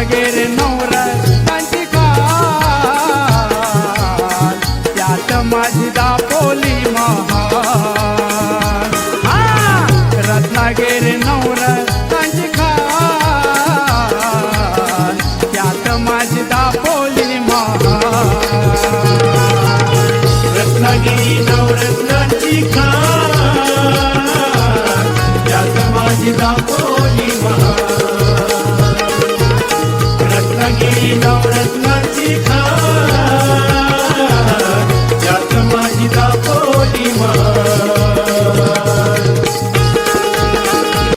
लागे रे नवरात्रांची का? त्यात माझी दापोली महान रत्नागिरी नवरात्रांची का? त्यात माझी दापोली महान रत्नागिरी नवरत्न ಶ್ರೀ